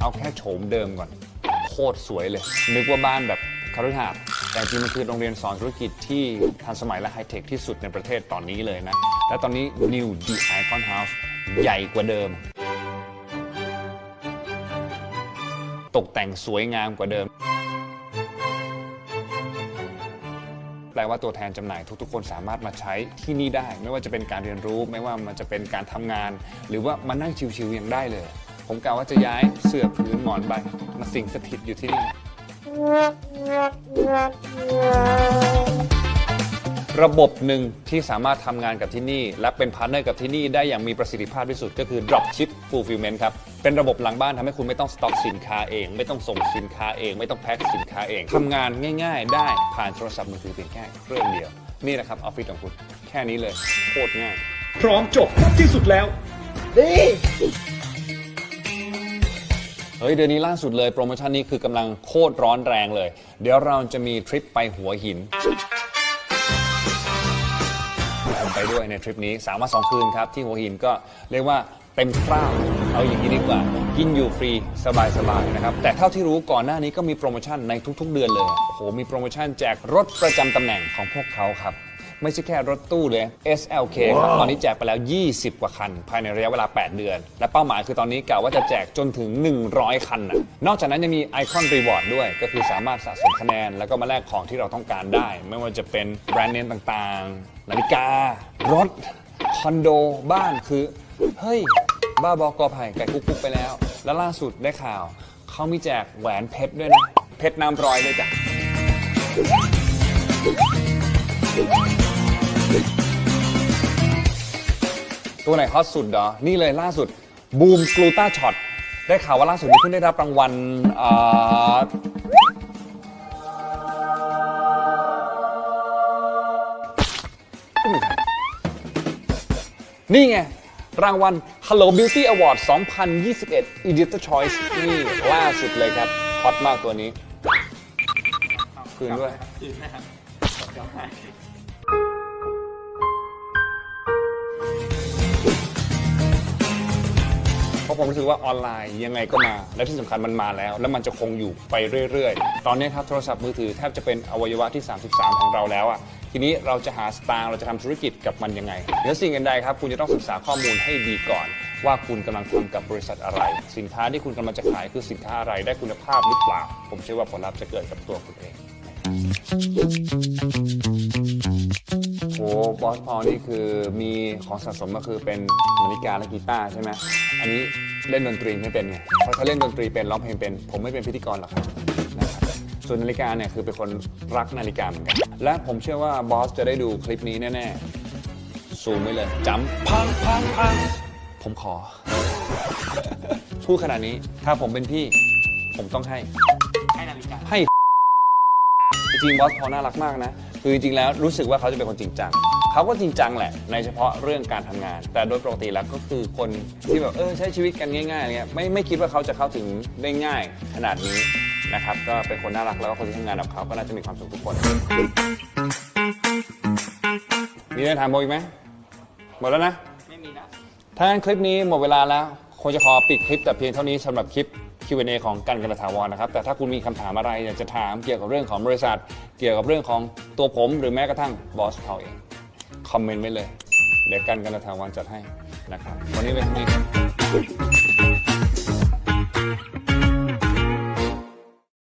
เอาแค่โฉมเดิมก่อน โคตรสวยเลย นึกว่าบ้านแบบคฤหาสน์แต่จริงมันคือโรงเรียนสอนธุรกิจที่ทันสมัยและไฮเทคที่สุดในประเทศตอนนี้เลยนะ และตอนนี้ New The Icon House ใหญ่กว่าเดิม ตกแต่งสวยงามกว่าเดิม แปลว่าตัวแทนจำหน่ายทุกๆ คนสามารถมาใช้ที่นี่ได้ ไม่ว่าจะเป็นการเรียนรู้ ไม่ว่ามันจะเป็นการทำงาน หรือว่ามานั่งชิวๆยังได้เลย ผมกล่าวว่าจะย้ายเสื้อผืนหมอนใบ มาสิงสถิตอยู่ที่นี่ ระบบหนึ่งที่สามารถทำงานกับที่นี่ และเป็นพาร์ทเนอร์กับที่นี่ได้อย่างมีประสิทธิภาพที่สุดก็คือ Dropship Fulfillment ครับ เป็นระบบหลังบ้านทำให้คุณไม่ต้องสต็อกสินค้าเอง ไม่ต้องส่งสินค้าเอง ไม่ต้องแพ็คสินค้าเองทำงานง่าย ๆ ได้ผ่านโทรศัพท์มือถือเพียงแค่เครื่องเดียว นี่นะครับออฟฟิศของคุณ แค่นี้เลยโคตรง่าย พร้อมจบที่สุดแล้ว เฮ้ยเดือนนี้ล่าสุดเลยโปรโมชั่นนี้คือกำลังโคตรร้อนแรงเลย เดี๋ยวเราจะมีทริปไปหัวหิน ผมไปด้วยในทริปนี้3วัน2คืนครับ ที่หัวหินก็เรียกว่าเต็มคราบเอาอย่างนี้ดีกว่า กินอยู่ฟรีสบายๆนะครับ แต่เท่าที่รู้ก่อนหน้านี้ก็มีโปรโมชั่นในทุกๆ เดือนเลยโอ้โหมีโปรโมชั่นแจกรถประจำตำแหน่งของพวกเขาครับ ไม่ใช่แค่รถตู้เลย SLK ครับตอนนี้แจกไปแล้ว 20 กว่าคัน ภายในระยะเวลา 8 เดือน และเป้าหมายคือตอนนี้กะว่าจะแจกจนถึง 100 คันนะนอกจากนั้นยังมีไอคอนรีวอร์ดด้วย ก็คือสามารถสะสมคะแนน แล้วก็มาแลกของที่เราต้องการได้ ไม่ว่าจะเป็นแบรนด์เนมต่างๆ นาฬิกา รถ คอนโด บ้าน คือ เฮ้ย บ้าบอกอไผ่ไก่กุ๊กกุ๊กไปแล้ว แล้วล่าสุดได้ข่าว เขามีแจกแหวนเพชรด้วยนะ เพชรน้ำรอยเลยจ้ะ ตัวไหนฮอตสุดเหรอ นี่เลยล่าสุดบูมกลูตาช็อตได้ข่าวว่าล่าสุดนี้เพิ่งได้รับรางวัลเอ่อนี่ไง รางวัล Hello Beauty Award 2021 Editor Choice นี่ล่าสุดเลยครับฮอตมากตัวนี้ คืนด้วยเพราะผมรู้สึกว่าออนไลน์ยังไงก็มา และที่สำคัญมันมาแล้ว แล้วมันจะคงอยู่ไปเรื่อยๆ ตอนนี้ครับโทรศัพท์มือถือแทบจะเป็นอวัยวะที่ 33 ของเราแล้วอะทีนี้เราจะหาสตางค์เราจะทำธุรกิจกับมันยังไงเดี๋ยวสิ่งอื่นใดครับคุณจะต้องศึกษาข้อมูลให้ดีก่อน ว่าคุณกำลังทำกับบริษัทอะไร สินค้าที่คุณกำลังจะขายคือสินค้าอะไรได้คุณภาพหรือเปล่า ผมเชื่อว่าผลลัพธ์จะเกิดกับตัวคุณเอง โอ้บอสพอนี่คือมีของสะสมก็คือเป็นนาฬิกาและกีตาร์ใช่ไหมอันนี้เล่นดนตรีไม่เป็นไงเพราะถ้าเล่นดนตรีเป็นร้องเพลงเป็น ผมไม่เป็นพิธีกรหรอกครับนะครับส่วนนาฬิกาเนี่ยคือเป็นคนรักนาฬิกาเหมือนกัน และผมเชื่อว่าบอสจะได้ดูคลิปนี้แน่ๆซูมไว้เลยจำพังพังพังผมขอ พูดขนาดนี้ถ้าผมเป็นพี่ ผมต้องให้ ให้นาฬิกาให้ จริงๆบอสเขาน่ารักมากนะ คือจริงๆแล้วรู้สึกว่าเขาจะเป็นคนจริงจังเขาก็จริงจังแหละ ในเฉพาะเรื่องการทำงาน แต่โดยปกติแล้วก็คือคนที่แบบเออใช้ชีวิตกันง่ายๆอะไรเงี้ยไม่ไม่คิดว่าเขาจะเข้าถึงได้ง่ายขนาดนี้นะครับก็เป็นคนน่ารักแล้วก็คนที่ทำงานกับเขาก็น่าจะมีความสุขทุกคน มีอะไรถามโมอีกไหมหมดแล้วนะ ไม่มีนะ ถ้างั้นคลิปนี้หมดเวลาแล้วคงจะขอปิดคลิปแต่เพียงเท่านี้สำหรับคลิป Q&A ของกันกันตถาวรนะครับ แต่ถ้าคุณมีคำถามอะไรอยากจะถามเกี่ยวกับเรื่องของบริษัท เกี่ยวกับเรื่องของตัวผม หรือแม้กระทั่งบอสเขาเอง คอมเมนต์ไว้เลย เดี๋ยวกันกันตถาวรจัดให้นะครับ วันนี้เป็นเท่านี้